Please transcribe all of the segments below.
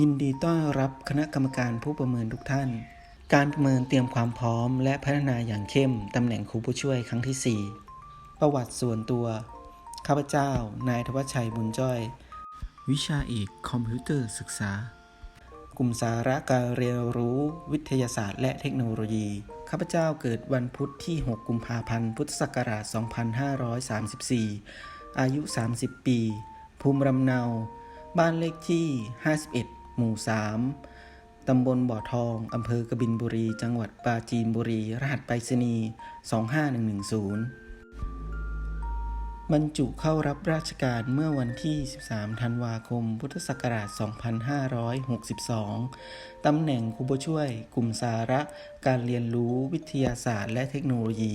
ยินดีต้อนรับคณะกรรมการผู้ประเมินทุกท่าน การประเมินเตรียมความพร้อม และพัฒนาอย่างเข้ม ตำแหน่งครูผู้ช่วยครั้งที่ 4 ประวัติส่วนตัว ข้าพเจ้า นายทวัชชัยบุญจ้อย วิชาเอกคอมพิวเตอร์ศึกษา กลุ่มสาระการเรียนรู้วิทยาศาสตร์ และเทคโนโลยี ข้าพเจ้าเกิดวันพุธที่ 6 กุมภาพันธ์ พุทธศักราช 2534 อายุ 30 ปี ภูมิลำเนา บ้านเลขที่ 51 หมู่ 3 ตำบลบ่อทอง อำเภอกบินบุรี จังหวัดปราจีนบุรี รหัสไปรษณีย์25110 บรรจุเข้ารับราชการเมื่อวันที่ 13 ธันวาคม พุทธศักราช 2562 ตำแหน่งครูผู้ช่วย กลุ่มสาระ การเรียนรู้วิทยาศาสตร์ และเทคโนโลยี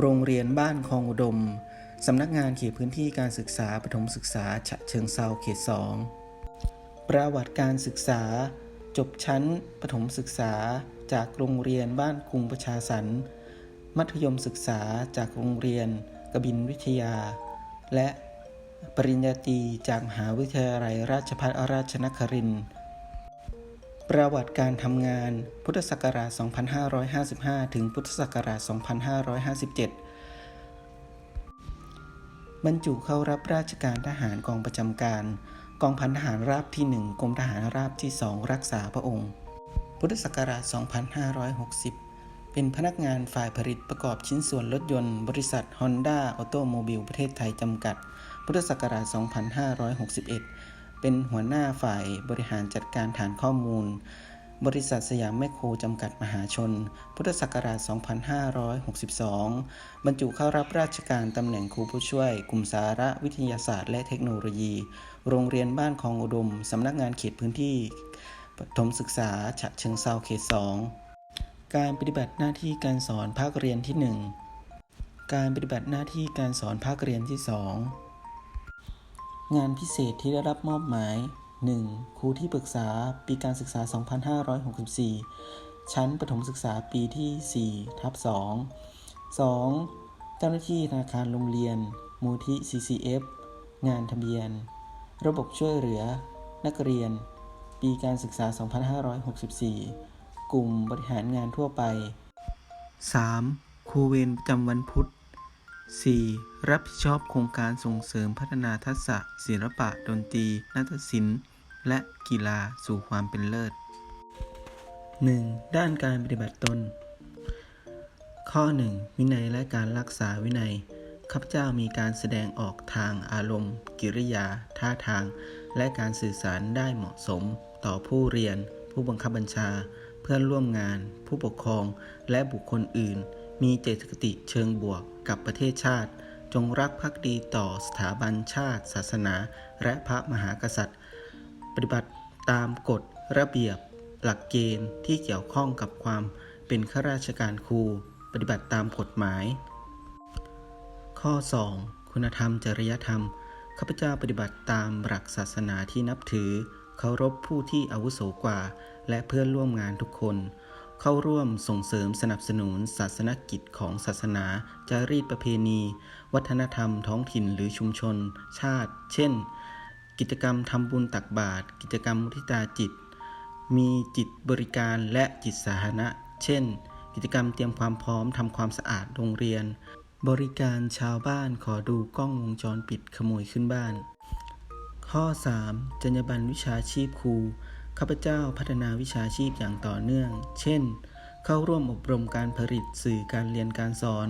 โรงเรียนบ้านคลองอุดมสำนักงานเขตพื้นที่การศึกษาปฐมศึกษาฉะเชิงเซาเขต 2 ประวัติการศึกษา จบชั้นปฐมศึกษาจากโรงเรียนบ้านกรุงประชาสรรค์มัธยมศึกษาจากโรงเรียนกบินวิทยา และปริญญาตรีจากมหาวิทยาลัยราชภัฏราชนครินทร์ประวัติการทำงานพุทธศักราช 2555 ถึงพุทธศักราช 2557 บรรจุเข้ารับราชการทหารกองประจำการ กองพันทหารราบที่ 1กรมทหารราบที่ 2 รักษาพระองค์ พุทธศักราช 2560 เป็นพนักงานฝ่ายผลิตประกอบชิ้นส่วนรถยนต์ บริษัท Honda Automobile ประเทศไทยจำกัด พุทธศักราช 2561 เป็นหัวหน้าฝ่ายบริหารจัดการฐานข้อมูล บริษัทสยามแมคโครจำกัดมหาชน พุทธศักราช 2562 บรรจุเข้ารับราชการตำแหน่งครูผู้ช่วย กลุ่มสาระวิทยาศาสตร์ และเทคโนโลยี โรงเรียนบ้านคลองอุดม สำนักงานเขตพื้นที่ปฐมศึกษาฉะเชิงเซาเขต 2 การปฏิบัติหน้าที่การสอนภาคเรียนที่ 1 การปฏิบัติหน้าที่การสอนภาคเรียนที่ 2 งานพิเศษที่ได้รับมอบหมาย 1. ครูที่ปรึกษาปีการศึกษา 2564 ชั้นประถมศึกษาปีที่ 4 ทับ 2 2. เจ้าหน้าที่ธนาคารโรงเรียน มูที่ CCF งานทะเบียน ระบบช่วยเหลือ นักเรียน ปีการศึกษา 2564 กลุ่มบริหารงานทั่วไป 3. ครูเวรประจำวันพุธ 4. รับผิดชอบโครงการส่งเสริมพัฒนาทักษะ ศิลปะ ดนตรี นาฏศิลป์ และกีฬาสู่ความเป็นเลิศ 1. ด้านการปฏิบัติตน ข้อ 1. วินัยและการรักษาวินัย ข้าพเจ้ามีการแสดงออกทางอารมณ์ กิริยา ท่าทาง และการสื่อสารได้เหมาะสม ต่อผู้เรียน ผู้บังคับบัญชา เพื่อนร่วมงาน ผู้ปกครอง และบุคคลอื่น มีเจตคติเชิงบวกกับประเทศชาติ จงรักภักดีต่อสถาบันชาติ ศาสนา และพระมหากษัตริย์ ปฏิบัติตามกฎระเบียบ หลักเกณฑ์ที่เกี่ยวข้องกับความเป็นข้าราชการครู ปฏิบัติตามกฎหมาย ข้อ 2. คุณธรรมจริยธรรมข้าพเจ้าปฏิบัติตามหลักศาสนาที่นับถือ เคารพผู้ที่อาวุโสกว่า และเพื่อนร่วมงานทุกคน เข้าร่วมส่งเสริมสนับสนุนศาสนกิจของศาสนา จารีตประเพณี วัฒนธรรมท้องถิ่นหรือชุมชน ชาติ เช่น กิจกรรมทำบุญตักบาตรกิจกรรมมุทิตาจิต มีจิตบริการและจิตสาธารณะ เช่น กิจกรรมเตรียมความพร้อมทำความสะอาดโรงเรียน บริการชาวบ้านขอดูกล้องวงจรปิดขโมยขึ้นบ้าน ข้อ 3. จรรยาบรรณวิชาชีพครู ข้าพเจ้าพัฒนาวิชาชีพอย่างต่อเนื่อง เช่น เข้าร่วมอบรมการผลิตสื่อการเรียนการสอน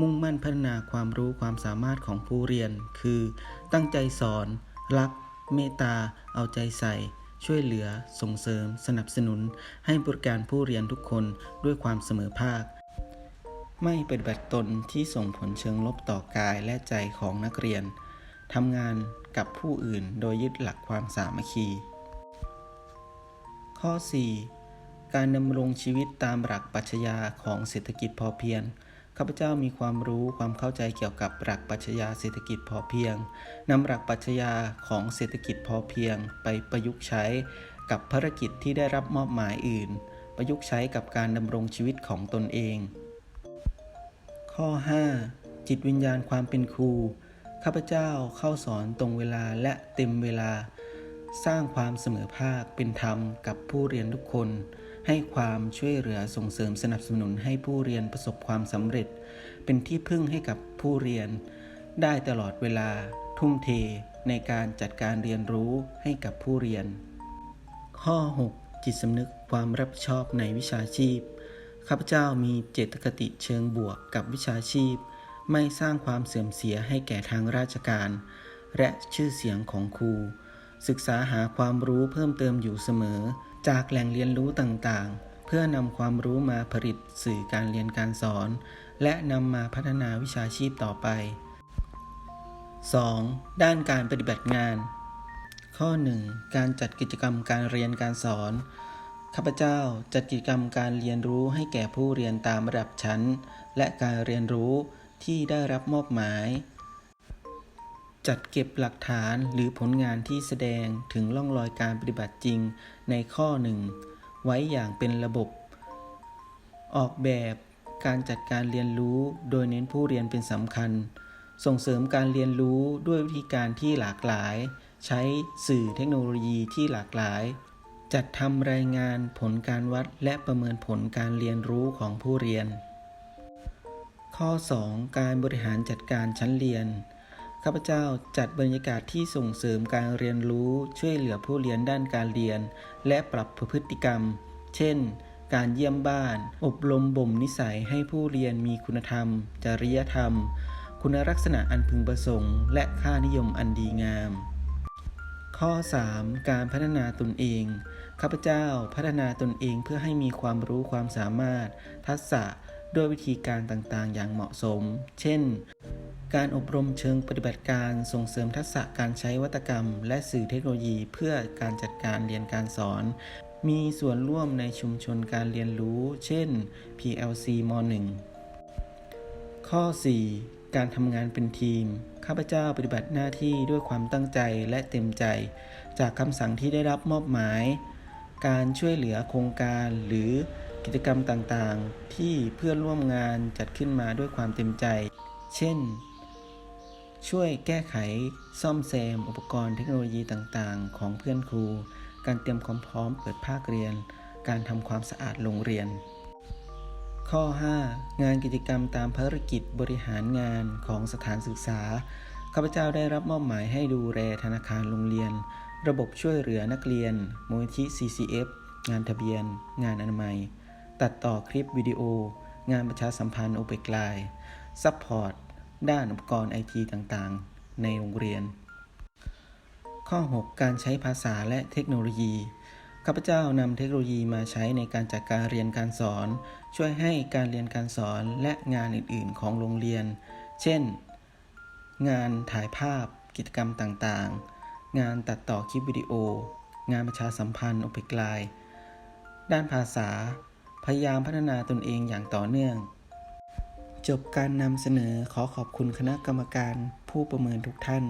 มุ่งมั่นพัฒนาความรู้ความสามารถของผู้เรียน คือ ตั้งใจสอน รัก เมตตา เอาใจใส่ ช่วยเหลือ ส่งเสริม สนับสนุน ให้บริการผู้เรียนทุกคนด้วยความเสมอภาค ไม่ปฏิบัติตนที่ส่งผลเชิงลบต่อกายและใจของนักเรียนทำงานกับผู้อื่นโดยยึดหลักความสามัคคี ข้อ 4. การดำรงชีวิตตามหลักปรัชญาของเศรษฐกิจพอเพียงข้าพเจ้ามีความรู้ความเข้าใจเกี่ยวกับหลักปรัชญาเศรษฐกิจพอเพียงนำหลักปรัชญาของเศรษฐกิจพอเพียง ไปประยุกต์ใช้กับภารกิจที่ได้รับมอบหมายอื่น ประยุกต์ใช้กับการดำรงชีวิตของตนเอง ข้อ 5. จิตวิญญาณความเป็นครู ข้าพเจ้าเข้าสอนตรงเวลาและเต็มเวลา สร้างความเสมอภาคเป็นธรรมกับผู้เรียนทุกคน ให้ความช่วยเหลือส่งเสริมสนับสนุนให้ผู้เรียนประสบความสำเร็จ เป็นที่พึ่งให้กับผู้เรียน ได้ตลอดเวลาทุ่มเทในการจัดการเรียนรู้ให้กับผู้เรียน ข้อ 6 จิตสำนึกความรับผิดชอบในวิชาชีพ ข้าพเจ้ามีเจตคติเชิงบวกกับวิชาชีพ ไม่สร้างความเสื่อมเสียให้แก่ทางราชการ และชื่อเสียงของครู ศึกษาหาความรู้เพิ่มเติมอยู่เสมอ จากแหล่งเรียนรู้ต่างๆ เพื่อนำความรู้มาผลิตสื่อการเรียนการสอน และนำมาพัฒนาวิชาชีพต่อไป 2. ด้านการปฏิบัติงาน ข้อ 1. การจัดกิจกรรมการเรียนการสอน ข้าพเจ้าจัดกิจกรรมการเรียนรู้ให้แก่ผู้เรียนตามระดับชั้น และการเรียนรู้ที่ได้รับมอบหมาย จัดเก็บหลักฐานหรือผลงานที่แสดงถึงร่องรอยการปฏิบัติจริงในข้อหนึ่งไว้อย่างเป็นระบบ ออกแบบการจัดการเรียนรู้โดยเน้นผู้เรียนเป็นสำคัญ ส่งเสริมการเรียนรู้ด้วยวิธีการที่หลากหลาย ใช้สื่อเทคโนโลยีที่หลากหลาย จัดทำรายงานผลการวัดและประเมินผลการเรียนรู้ของผู้เรียน ข้อ 2 การบริหารจัดการชั้นเรียน ข้าพเจ้าจัดบรรยากาศที่ส่งเสริมการเรียนรู้ช่วยเหลือผู้เรียนด้านการเรียน และปรับพฤติกรรม เช่น การเยี่ยมบ้าน อบรมบ่มนิสัยให้ผู้เรียนมีคุณธรรม จริยธรรม คุณลักษณะอันพึงประสงค์ และค่านิยมอันดีงาม ข้อ 3. การพัฒนาตนเอง ข้าพเจ้าพัฒนาตนเองเพื่อให้มีความรู้ความสามารถ ทักษะด้วยวิธีการต่างๆ อย่างเหมาะสม เช่น การอบรมเชิงปฏิบัติการส่งเสริมทักษะการใช้วัตกรรม และสื่อเทคโนโลยีเพื่อการจัดการเรียนการสอน มีส่วนร่วมในชุมชนการเรียนรู้ เช่น PLC ม .1 ข้อ 4 การทำงานเป็นทีม ข้าพเจ้าปฏิบัติหน้าที่ด้วยความตั้งใจและเต็มใจ จากคำสั่งที่ได้รับมอบหมาย การช่วยเหลือโครงการหรือกิจกรรมต่างๆ ที่เพื่อนร่วมงานจัดขึ้นมาด้วยความเต็มใจ เช่น ช่วยแก้ไขซ่อมแซมอุปกรณ์เทคโนโลยีต่างๆ ของเพื่อนครู การเตรียมความพร้อมเปิดภาคเรียน การทำความสะอาดโรงเรียน ข้อ 5 งานกิจกรรมตามภารกิจบริหารงานของสถานศึกษา ข้าพเจ้าได้รับมอบหมายให้ดูแลธนาคารโรงเรียน ระบบช่วยเหลือนักเรียนมูลที่ CCF งานทะเบียน งานอนามัย ตัดต่อคลิปวิดีโอ งานประชาสัมพันธ์โอเปกไลน์ซัพพอร์ต ด้านอุปกรณ์ไอทีต่างๆ ในโรงเรียน ข้อ 6 การใช้ภาษาและเทคโนโลยี ข้าพเจ้านำเทคโนโลยีมาใช้ในการจัดการเรียนการสอน ช่วยให้การเรียนการสอนและงานอื่น ๆ ของโรงเรียน เช่น งานถ่ายภาพ กิจกรรมต่างๆ งานตัดต่อคลิปวิดีโอ งานประชาสัมพันธ์โอเปกไลน์ด้านภาษา พยายามพัฒนาตนเองอย่างต่อเนื่อง จบการนำเสนอขอขอบคุณคณะกรรมการผู้ประเมินทุกท่าน